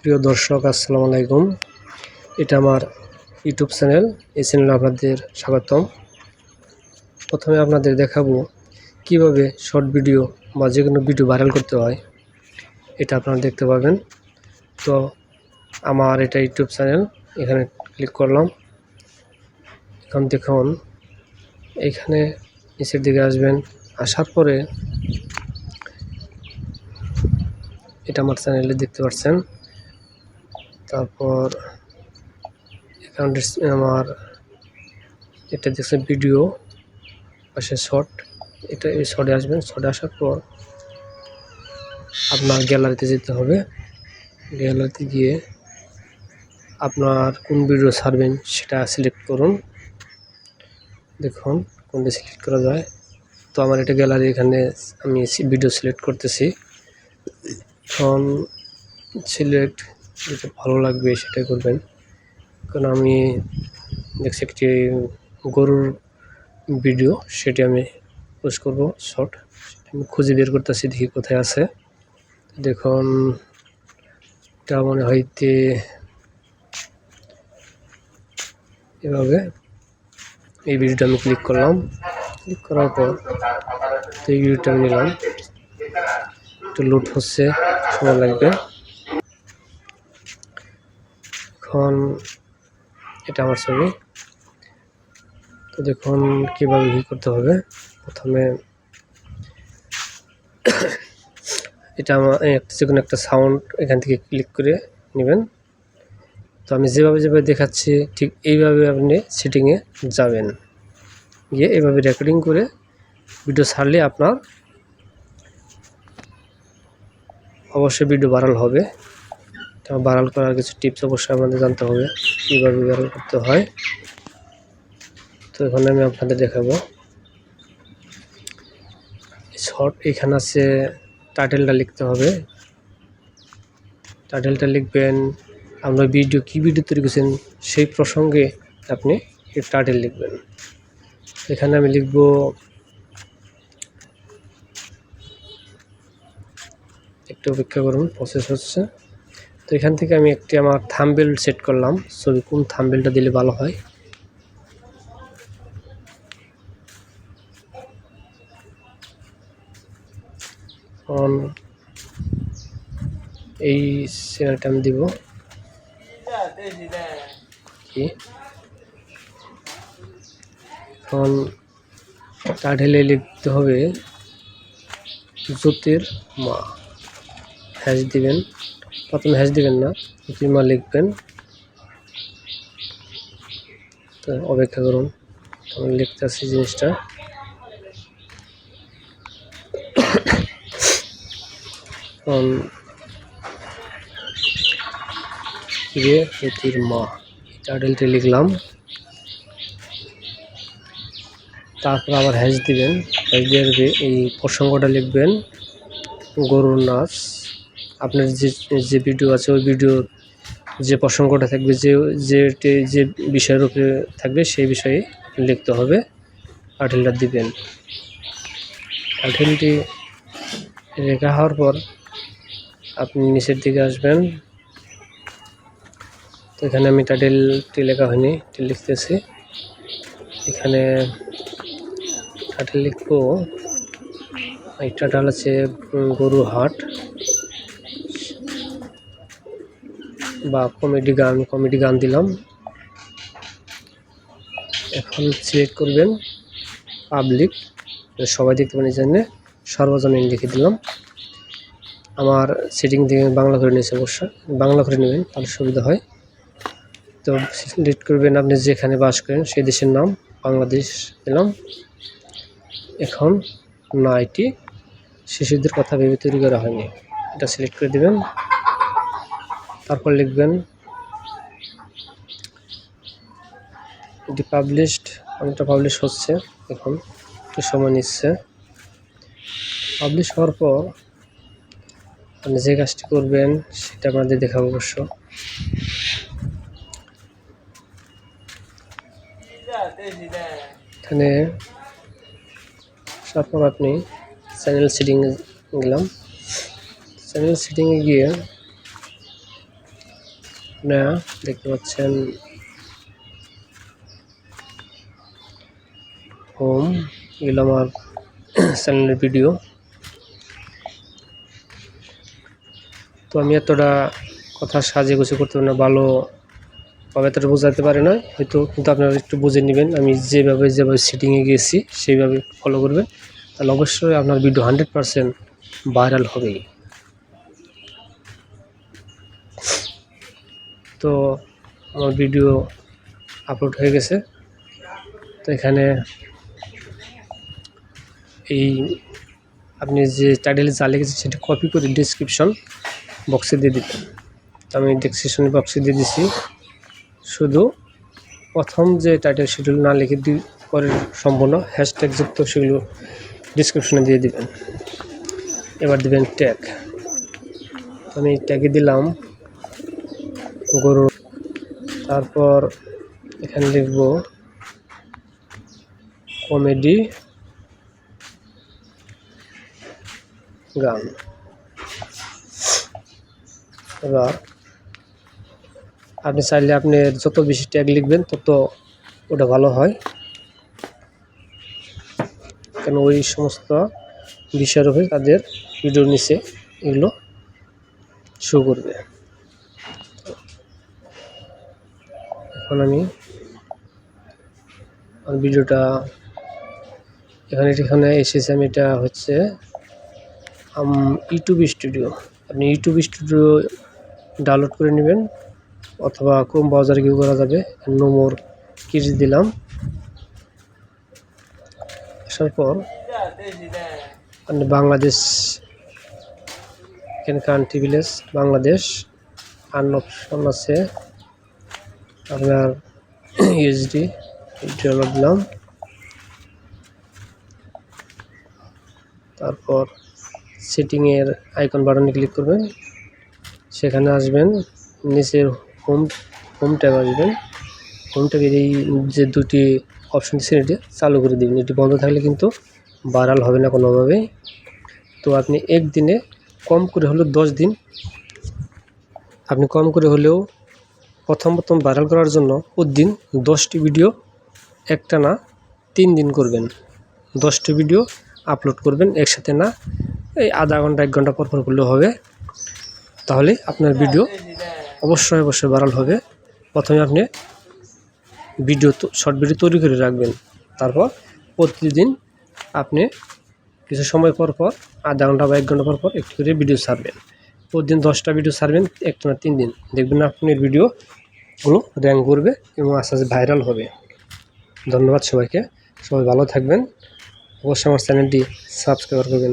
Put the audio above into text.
প্রিয় দর্শক, আসসালামু আলাইকুম। এটা আমার ইউটিউব চ্যানেল, এই চ্যানেলে আপনাদের স্বাগতম। প্রথমে আপনাদের দেখাবো কীভাবে শর্ট ভিডিও বা যে কোনো ভিডিও ভাইরাল করতে হয়, এটা আপনারা দেখতে পাবেন। তো আমার এটা ইউটিউব চ্যানেল, এখানে ক্লিক করলাম। এখন দেখুন এইখানে নিচের দিকে আসবেন, আসার পরে এটা আমার চ্যানেলে দেখতে পাচ্ছেন। তারপর অ্যাকাউন্টের আমার এটা দেখছে ভিডিও পাশে শর্ট এটা এই শর্টে আসবেন শর্টে আসার পর আপনার গ্যালারিতে যেতে হবে। গ্যালারিতে গিয়ে আপনার কোন ভিডিও ছাড়বেন সেটা সিলেক্ট করুন। দেখুন কোনটা সিলেক্ট করা যায়। তো আমার এটা গ্যালারি এখানে আমি ভিডিও সিলেক্ট করতেছি। এখন সিলেক্ট যেটা ভালো লাগবে সেটাই করবেন। কারণ আমি দেখছি একটি গরুর ভিডিও, সেটি আমি পোস্ট করব শর্ট আমি খুঁজে বের করতেছি, দেখি কোথায় আছে। দেখুন এটা মনে হইতে এভাবে এই ভিডিওটা আমি ক্লিক করলাম। ক্লিক করার পর এই ভিডিওটা আমি নিলাম। একটু লুট হচ্ছে, সময় লাগবে। এখন এটা আমার ছবি। তো দেখুন কীভাবে ই করতে হবে। প্রথমে এটা আমার যে কোনো একটা সাউন্ড এখান থেকে ক্লিক করে নেবেন। তো আমি যেভাবে যেভাবে দেখাচ্ছি, ঠিক এইভাবে আপনি সেটিংয়ে যাবেন। গিয়ে এভাবে রেকর্ডিং করে ভিডিও ছাড়লে আপনার অবশ্যই ভিডিও ভাইরাল হবে। ভাইরাল করার কিছু টিপস অবশ্যই আমাদের জানতে হবে, কীভাবে ভাইরাল করতে হয়। তো এখানে আমি আপনাদের দেখাবো। শর্ট এখানে আছে টাইটেলটা লিখতে হবে। টাইটেলটা লিখবেন আপনার ভিডিও কী ভিডিও তৈরি করছেন সেই প্রসঙ্গে আপনি টাইটেল লিখবেন। এখানে আমি লিখব, একটু অপেক্ষা করুন প্রসেস হচ্ছে। তো এখান থেকে আমি একটি আমার থাম্বেল সেট করলাম। ছবি কোন থাম্বেলটা দিলে ভালো হয়। এই চ্যানেলটা আমি দিব। এখন টাইটেলে লিখতে হবে জ্যোতির মা হ্যাশ দিবেন। প্রথমে হ্যাশ দিবেন না জ্যোতির মা লিখবেন। তো অপেক্ষা করুন তখন লিখতে আসছি জিনিসটা জ্যোতির মা টাইটেলটি লিখলাম। তারপর আবার হ্যাশ দিবেন হ্যাশ দিয়ে এই প্রসঙ্গটা লিখবেন, গরুর নাচ আপনার যে যে ভিডিও আছে, ওই ভিডিও যে প্রসঙ্গটা থাকবে, যে যে যে বিষয়ের উপরে থাকবে, সেই বিষয়ে লিখতে হবে। টাইটেলটা দিবেন। টাইটেলটি লেখা হওয়ার পর আপনি নিচের দিকে আসবেন। তো এখানে আমি টাইটেলটি লেখা হয়নি লিখতেছি। এখানে টাইটেল লিখব। একটা ডাল আছে গরু হাট। বা কমেডি গান কমেডি গান দিলাম। এখন সিলেক্ট করবেন পাবলিক সবাই দেখতে পারেন জন্য সর্বজনীন লিখে দিলাম। আমার সেটিং থেকে বাংলা করে নিয়েছে অবশ্যই বাংলা করে নেবেন, তাহলে সুবিধা হয়। তো সিলেক্ট করবেন আপনি যেখানে বাস করেন, সেই দেশের নাম, বাংলাদেশ দিলাম। এখন না এটি শিশুদের কথা ভেবে তৈরি করা হয়নি। এটা সিলেক্ট করে দেবেন। তারপর লিখবেন, এটি পাবলিশড অনেকটা পাবলিশ হচ্ছে এখন, একটু সময় নিচ্ছে। পাবলিশ হওয়ার পর আপনি যে কাজটি করবেন সেটা আপনাদের দেখাবো অবশ্য। এখানে তারপর আপনি চ্যানেল সেটিংয়ে গেলাম। চ্যানেল সেটিংয়ে গিয়ে আপনারা দেখতে পাচ্ছেন। হোম এগুলো আমার চ্যানেলের ভিডিও তো আমি এতটা কথা সাজিয়ে গুছিয়ে করতে পারি না, ভালো ভাবে এতটা বোঝাতে পারি না, হয়তো কিন্তু আপনারা একটু বুঝে নেবেন। আমি যেভাবে যেভাবে সেটিংয়ে গিয়েছি, সেইভাবে ফলো করবেন। তাহলে অবশ্যই আপনার ভিডিও হান্ড্রেড পারসেন্ট ভাইরাল হবেই। তো আমার ভিডিও আপলোড হয়ে গেছে। তো এখানে এই আপনি যে টাইটেলে যা লিখেছেন সেটা কপি করে ডিসক্রিপশন বক্সে দিয়ে দিবেন। তো আমি ডিসক্রিপশন বক্সে দিয়ে দিছি। শুধু প্রথম যে টাইটেল সেগুলো না লিখে দি পরে সম্পূর্ণ হ্যাশট্যাগ যুক্ত সেগুলো ডিসক্রিপশনে দিয়ে দিবেন। এবার দিবেন ট্যাগ আমি ট্যাগে দিলাম। গরু। তারপর এখানে লিখব কমেডি গান। এবার আপনি চাইলে আপনি যত বেশি ট্যাগ লিখবেন তত ওটা ভালো হয়। কেন ওই সমস্ত বিষয়ের উপরে তাদের ভিডিওর নিচে এগুলো শো করবে। আমি ভিডিওটা এখানে এখানে এসেছে আমি এটা হচ্ছে ইউটিউব স্টুডিও আপনি ইউটিউব স্টুডিও ডাউনলোড করে নেবেন, অথবা ক্রোম ব্রাউজারে গিয়ে করা যাবে। নোমোর কিস দিলাম। আসার পর আপনি বাংলাদেশ, এখানে country village Bangladesh an option আছে। আপনার ইউএসডি ডলার দিলাম তারপর সেটিংয়ের আইকন বাটনে ক্লিক করবেন। সেখানে আসবেন, নিচের হোম হোম ট্যাব আসবেন। হোম ট্যাবের এই যে দুটি অপশন দিচ্ছেন, এটি চালু করে দেবেন। এটি বন্ধ থাকলে কিন্তু ভাইরাল হবে না কোনোভাবেই তো আপনি একদিনে কম করে হলেও দশ দিন, আপনি কম করে হলেও প্রথম প্রথম ভাইরাল করার জন্য প্রতিদিন দশটি ভিডিও একটা না তিন দিন করবেন। দশটি ভিডিও আপলোড করবেন একসাথে না, এই আধা ঘণ্টা, এক ঘণ্টা পর পর করলেও হবে। তাহলে আপনার ভিডিও অবশ্যই অবশ্যই ভাইরাল হবে। প্রথমে আপনি ভিডিও শর্ট ভিডিও তৈরি করে রাখবেন। তারপর প্রতিদিন আপনি কিছু সময় পর পর, আধা ঘণ্টা বা এক ঘণ্টা পর পর একটু করে ভিডিও ছাড়বেন। প্রতিদিন দশটা ভিডিও ছাড়বেন, একটা না তিন দিন। দেখবেন আপনার ভিডিওগুলো র্যাঙ্ক করবে এবং আস্তে আস্তে ভাইরাল হবে। ধন্যবাদ সবাইকে। সবাই ভালো থাকবেন। অবশ্যই আমার চ্যানেলটি সাবস্ক্রাইব করবেন।